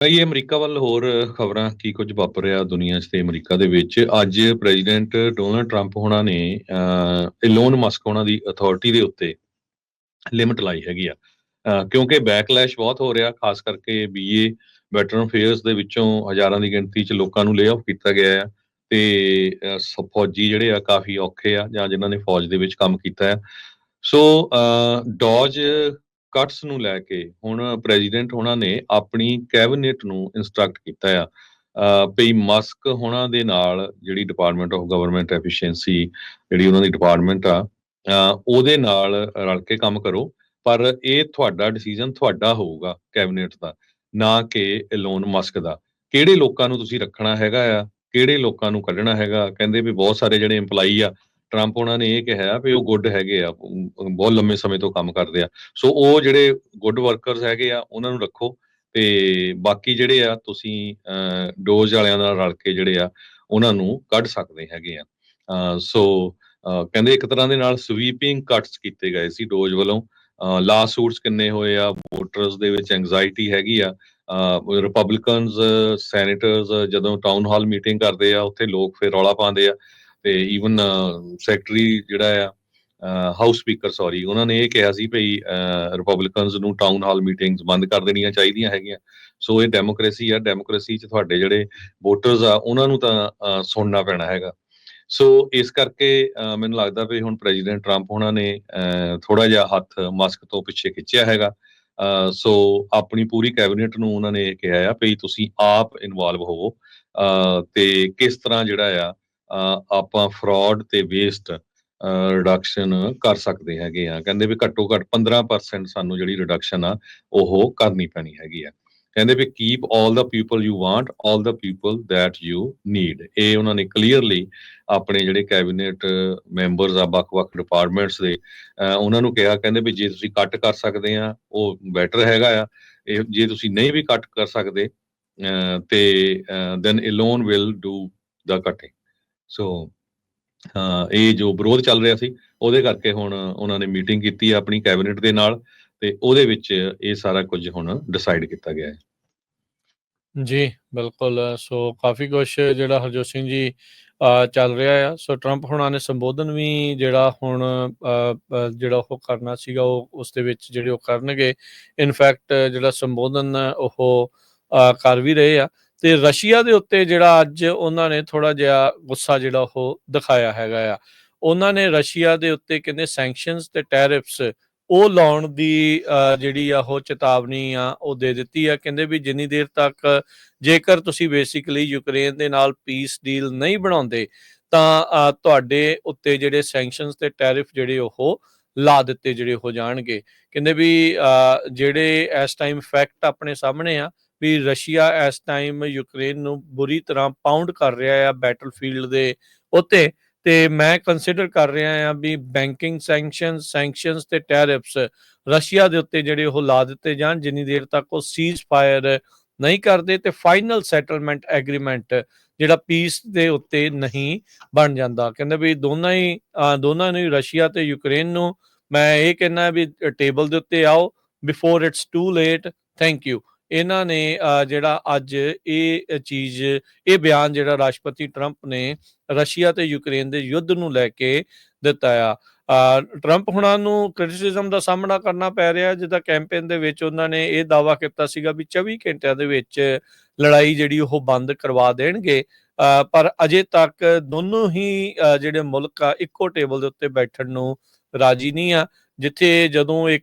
ਇਹ ਅਮਰੀਕਾ ਵੱਲ ਹੋਰ ਖਬਰਾਂ ਕੀ ਕੁਝ ਵਾਪਰ ਰਿਹਾ ਦੁਨੀਆ 'ਚ ਤੇ ਅਮਰੀਕਾ ਦੇ ਵਿੱਚ? ਅੱਜ ਪ੍ਰੈਜ਼ੀਡੈਂਟ ਡੋਨਲਡ ਟਰੰਪ ਹੋਣਾ ਨੇ ਇਲੋਨ ਮਸਕ ਹੋਣਾ ਦੀ ਅਥਾਰਟੀ ਦੇ ਉੱਤੇ ਲਿਮਟ ਲਾਈ ਹੈਗੀ ਆ। ਕਿਉਂਕਿ ਬੈਕਲੈਸ਼ ਬਹੁਤ ਹੋ ਰਿਹਾ, ਖਾਸ ਕਰਕੇ ਬੀਏ ਵੈਟਰਨ ਅਫੇਅਰਸ ਦੇ ਵਿੱਚੋਂ ਹਜ਼ਾਰਾਂ ਦੀ ਗਿਣਤੀ 'ਚ ਲੋਕਾਂ ਨੂੰ ਲੇ ਕੀਤਾ ਗਿਆ ਆ ਤੇ ਫੌਜੀ ਜਿਹੜੇ ਆ ਕਾਫੀ ਔਖੇ ਆ ਜਾਂ ਜਿਨ੍ਹਾਂ ਨੇ ਫੌਜ ਦੇ ਵਿੱਚ ਕੰਮ ਕੀਤਾ ਆ। ਸੋ ਡੌਜ ਕਟਸ ਨੂੰ ਲੈ ਕੇ ਹੁਣ ਪ੍ਰੈਜ਼ੀਡੈਂਟ ਹੋਣਾ ਨੇ ਆਪਣੀ ਕੈਬਨਿਟ ਨੂੰ ਇਨਸਟਰਕਟ ਕੀਤਾ ਆ। ਅਹ ਮਸਕ ਹੋਣਾ ਦੇ ਨਾਲ ਜਿਹੜੀ ਡਿਪਾਰਟਮੈਂਟ ਆਫ ਗਵਰਨਮੈਂਟ ਐਫੀਸ਼ੀਐਂਸੀ ਜਿਹੜੀ ਉਹਨਾਂ ਦੀ ਡਿਪਾਰਟਮੈਂਟ ਆ ਉਹਦੇ ਨਾਲ ਰਲ ਕੇ ਕੰਮ ਕਰੋ, ਪਰ ਇਹ ਤੁਹਾਡਾ ਡਿਸੀਜਨ ਤੁਹਾਡਾ ਹੋਊਗਾ ਕੈਬਨਿਟ ਦਾ, ਨਾ ਕਿ ਐਲੋਨ ਮਸਕ ਦਾ। ਕਿਹੜੇ ਲੋਕਾਂ ਨੂੰ ਤੁਸੀਂ ਰੱਖਣਾ ਹੈਗਾ ਆ, ਕਿਹੜੇ ਲੋਕਾਂ ਨੂੰ ਕੱਢਣਾ ਹੈਗਾ? ਕਹਿੰਦੇ ਵੀ ਬਹੁਤ ਸਾਰੇ ਜਿਹੜੇ EMPLOYEE ਆ ਟਰੰਪ ਉਹਨਾਂ ਨੇ ਇਹ ਕਿਹਾ ਵੀ ਉਹ ਗੁੱਡ ਹੈਗੇ ਆ ਬਹੁਤ ਲੰਮੇ ਸਮੇਂ ਤੋਂ ਕੰਮ ਕਰਦੇ ਆ। ਸੋ ਉਹ ਜਿਹੜੇ ਗੁੱਡ ਵਰਕਰਸ ਹੈਗੇ ਆ, ਉਹਨਾਂ ਨੂੰ ਰੱਖੋ ਤੇ ਬਾਕੀ ਜਿਹੜੇ ਆ, ਤੁਸੀਂ ਡੋਜ਼ ਵਾਲਿਆਂ ਨਾਲ ਰਲ ਕੇ ਜਿਹੜੇ ਆ, ਉਹਨਾਂ ਨੂੰ ਕੱਢ ਸਕਦੇ ਹੈਗੇ ਆ। ਸੋ ਕਹਿੰਦੇ ਇੱਕ ਤਰ੍ਹਾਂ ਦੇ ਨਾਲ ਸਵੀਪਿੰਗ ਕੱਟਸ ਕੀਤੇ ਗਏ ਸੀ ਡੋਜ਼ ਵੱਲੋਂ। ਲਾ ਸੂਟਸ ਕਿੰਨੇ ਹੋਏ ਆ ਵੋਟਰਸ ਦੇ ਵਿੱਚ ਐਂਗਜ਼ਾਇਟੀ ਹੈਗੀ ਆ। ਰਿਪਬਲਿਕਨਸ ਸੈਨੇਟਰਸ ਜਦੋਂ ਟਾਊਨ ਹਾਲ ਮੀਟਿੰਗ ਕਰਦੇ ਆ, ਉੱਥੇ ਲੋਕ ਫਿਰ ਰੌਲਾ ਪਾਉਂਦੇ ਆ। ਤੇ ਈਵਨ ਸੈਕਟਰੀ ਜਿਹੜਾ ਆ ਹਾਊਸ ਸਪੀਕਰ ਸੌਰੀ ਉਹਨਾਂ ਨੇ ਇਹ ਕਿਹਾ ਸੀ ਭਈ ਰਿਪਬਲਿਕਨਸ ਨੂੰ ਟਾਊਨ ਹਾਲ ਮੀਟਿੰਗਸ ਬੰਦ ਕਰ ਦੇਣੀਆਂ ਚਾਹੀਦੀਆਂ ਹੈਗੀਆਂ। ਸੋ ਇਹ ਡੈਮੋਕ੍ਰੇਸੀ ਆ ਡੈਮੋਕ੍ਰੇਸੀ 'ਚ ਤੁਹਾਡੇ ਜਿਹੜੇ ਵੋਟਰਸ ਆ ਉਹਨਾਂ ਨੂੰ ਤਾਂ ਸੁਣਨਾ ਪੈਣਾ ਹੈਗਾ। ਸੋ ਇਸ ਕਰਕੇ ਮੈਨੂੰ ਲੱਗਦਾ ਵੀ ਹੁਣ ਪ੍ਰੈਜ਼ੀਡੈਂਟ ਟਰੰਪ ਉਹਨਾਂ ਨੇ ਥੋੜਾ ਜਿਹਾ ਹੱਥ ਮਸਕ ਤੋਂ ਪਿੱਛੇ ਖਿੱਚਿਆ ਹੈਗਾ। ਸੋ ਆਪਣੀ ਪੂਰੀ ਕੈਬਨਿਟ ਨੂੰ ਉਹਨਾਂ ਨੇ ਇਹ ਕਿਹਾ ਆ ਵੀ ਤੁਸੀਂ ਆਪ ਇਨਵੋਲਵ ਹੋਵੋ। ਅਹ, ਤੇ ਕਿਸ ਤਰ੍ਹਾਂ ਜਿਹੜਾ ਆ ਆਪਾਂ ਫਰਾਡ ਤੇ ਵੇਸਟ ਰਿਡਕਸ਼ਨ ਕਰ ਸਕਦੇ ਹੈਗੇ ਆ ਕਹਿੰਦੇ ਵੀ ਘੱਟੋ ਘੱਟ 15% ਸਾਨੂੰ ਜਿਹੜੀ ਰਿਡਕਸ਼ਨ ਆ, ਉਹ ਕਰਨੀ ਪੈਣੀ ਹੈਗੀ ਆ। ਕਹਿੰਦੇ ਵੀ keep 올 the people you want 올 the people that you need ਇਹ ਉਹਨਾਂ ਨੇ ਕਲੀਅਰਲੀ ਆਪਣੇ ਜਿਹੜੇ ਕੈਬਨਿਟ ਮੈਂਬਰਸ ਆ, ਵੱਖ-ਵੱਖ ਡਿਪਾਰਟਮੈਂਟਸ ਦੇ ਉਹਨਾਂ ਨੂੰ ਕਿਹਾ, ਕਹਿੰਦੇ ਵੀ ਜੇ ਤੁਸੀਂ ਕੱਟ ਕਰ ਸਕਦੇ ਆ, ਉਹ ਬੈਟਰ ਹੈਗਾ ਆ। ਇਹ ਜੇ ਤੁਸੀਂ ਨਹੀਂ ਵੀ ਕੱਟ ਕਰ ਸਕਦੇ, ਅਹ ਤੇ then alone will do the cutting so ਇਹ ਜੋ ਵਿਰੋਧ ਚੱਲ ਰਿਹਾ ਸੀ, ਉਹਦੇ ਕਰਕੇ ਹੁਣ ਉਹਨਾਂ ਨੇ ਮੀਟਿੰਗ ਕੀਤੀ ਆਪਣੀ ਕੈਬਨਿਟ ਦੇ ਨਾਲ ਤੇ ਉਹਦੇ ਵਿੱਚ ਇਹ ਸਾਰਾ ਕੁਝ ਹੁਣ ਡਿਸਾਈਡ ਕੀਤਾ ਗਿਆ ਹੈ। ਜੀ, ਬਿਲਕੁਲ। ਸੋ ਕਾਫੀ ਕੁਛ ਜਿਹੜਾ ਹਰਜੋਤ ਸਿੰਘ ਜੀ ਚੱਲ ਰਿਹਾ ਆ। ਸੋ ਟਰੰਪ ਹੁਣਾਂ ਨੇ ਸੰਬੋਧਨ ਵੀ ਜਿਹੜਾ ਹੁਣ ਜਿਹੜਾ ਉਹ ਕਰਨਾ ਸੀਗਾ, ਉਹ ਉਸ ਦੇ ਵਿੱਚ ਜਿਹੜੇ ਉਹ ਕਰਨਗੇ ਇਨਫੈਕਟ ਜਿਹੜਾ ਸੰਬੋਧਨ ਉਹ ਕਰ ਵੀ ਰਹੇ ਆ। ਤੇ ਰਸ਼ੀਆ ਦੇ ਉੱਤੇ ਜਿਹੜਾ ਅੱਜ ਉਹਨਾਂ ਨੇ ਥੋੜਾ ਜਿਹਾ ਗੁੱਸਾ ਜਿਹੜਾ ਉਹ ਦਿਖਾਇਆ ਹੈਗਾ ਆ। ਉਹਨਾਂ ਨੇ ਰਸ਼ੀਆ ਦੇ ਉੱਤੇ ਕਹਿੰਦੇ ਸੈਂਕਸ਼ਨਸ ਤੇ ਟੈਰਿਫਸ ਉਹ ਲਾਉਣ ਦੀ ਜਿਹੜੀ ਆ ਉਹ ਚੇਤਾਵਨੀ ਆ ਉਹ ਦੇ ਦਿੱਤੀ ਆ। ਕਹਿੰਦੇ ਵੀ ਜਿੰਨੀ ਦੇਰ ਤੱਕ ਜੇਕਰ ਤੁਸੀਂ ਬੇਸਿਕਲੀ ਯੂਕਰੇਨ ਦੇ ਨਾਲ ਪੀਸ ਡੀਲ ਨਹੀਂ ਬਣਾਉਂਦੇ ਤਾਂ ਤੁਹਾਡੇ ਉੱਤੇ ਜਿਹੜੇ ਸੈਂਕਸ਼ਨਸ ਤੇ ਟੈਰਿਫ ਜਿਹੜੇ ਉਹ ਲਾ ਦਿੱਤੇ ਜਿਹੜੇ ਹੋ ਜਾਣਗੇ। ਕਹਿੰਦੇ ਵੀ ਅ, ਜਿਹੜੇ ਇਸ ਟਾਈਮ ਫੈਕਟ ਆਪਣੇ ਸਾਹਮਣੇ ਆ ਵੀ ਰਸ਼ੀਆ ਇਸ ਟਾਈਮ ਯੂਕਰੇਨ ਨੂੰ ਬੁਰੀ ਤਰ੍ਹਾਂ ਪਾਉਂਡ ਕਰ ਰਿਹਾ ਆ ਬੈਟਲਫੀਲਡ ਦੇ ਉੱਤੇ ਤੇ ਮੈਂ ਕੰਸੀਡਰ ਕਰ ਰਿਹਾ ਆ ਵੀ ਬੈਂਕਿੰਗ ਸੈਂਕਸ਼ਨਸ ਸੈਂਕਸ਼ਨਸ ਤੇ ਟੈਰਿਫਸ ਰਸ਼ੀਆ ਦੇ ਉੱਤੇ ਜਿਹੜੇ ਉਹ ਲਾ ਦਿੱਤੇ ਜਾਣ, ਜਿੰਨੀ ਦੇਰ ਤੱਕ ਉਹ ਸੀਜ਼ ਫਾਇਰ ਨਹੀਂ ਕਰਦੇ ਤੇ ਫਾਈਨਲ ਸੈਟਲਮੈਂਟ ਐਗਰੀਮੈਂਟ ਜਿਹੜਾ ਪੀਸ ਦੇ ਉੱਤੇ ਨਹੀਂ ਬਣ ਜਾਂਦਾ। ਕਹਿੰਦੇ ਵੀ ਦੋਨਾਂ ਹੀ ਦੋਨਾਂ ਨੂੰ, ਰਸ਼ੀਆ ਤੇ ਯੂਕਰੇਨ ਨੂੰ ਮੈਂ ਇਹ ਕਹਿਣਾ ਵੀ ਟੇਬਲ ਦੇ ਉੱਤੇ ਆਓ before it's too late thank you ਇਹਨਾਂ ਨੇ ਜਿਹੜਾ ਅੱਜ ਇਹ ਚੀਜ਼, ਇਹ ਬਿਆਨ ਜਿਹੜਾ ਰਾਸ਼ਟਰਪਤੀ ਟਰੰਪ ਨੇ ਰਸ਼ੀਆ ਤੇ ਯੂਕਰੇਨ ਦੇ ਯੁੱਧ ਨੂੰ ਲੈ ਕੇ ਦਿੱਤਾ ਆ। ਟਰੰਪ ਹੁਣਾਂ ਨੂੰ ਕ੍ਰਿਟਿਸਿਜ਼ਮ ਦਾ ਸਾਹਮਣਾ ਕਰਨਾ ਪੈ ਰਿਹਾ ਜਿੱਦਾਂ ਕੈਂਪੇਨ ਦੇ ਵਿੱਚ ਉਹਨਾਂ ਨੇ ਇਹ ਦਾਅਵਾ ਕੀਤਾ ਸੀਗਾ ਵੀ 24 ਘੰਟਿਆਂ ਦੇ ਵਿੱਚ ਲੜਾਈ ਜਿਹੜੀ ਉਹ ਬੰਦ ਕਰਵਾ ਦੇਣਗੇ। ਪਰ ਅਜੇ ਤੱਕ ਦੋਨੋਂ ਹੀ ਜਿਹੜੇ ਮੁਲਕ ਆ, ਇੱਕੋ ਟੇਬਲ ਦੇ ਉੱਤੇ ਬੈਠਣ ਨੂੰ ਰਾਜੀ ਨਹੀਂ ਆ, ਜਿੱਥੇ ਜਦੋਂ ਇੱਕ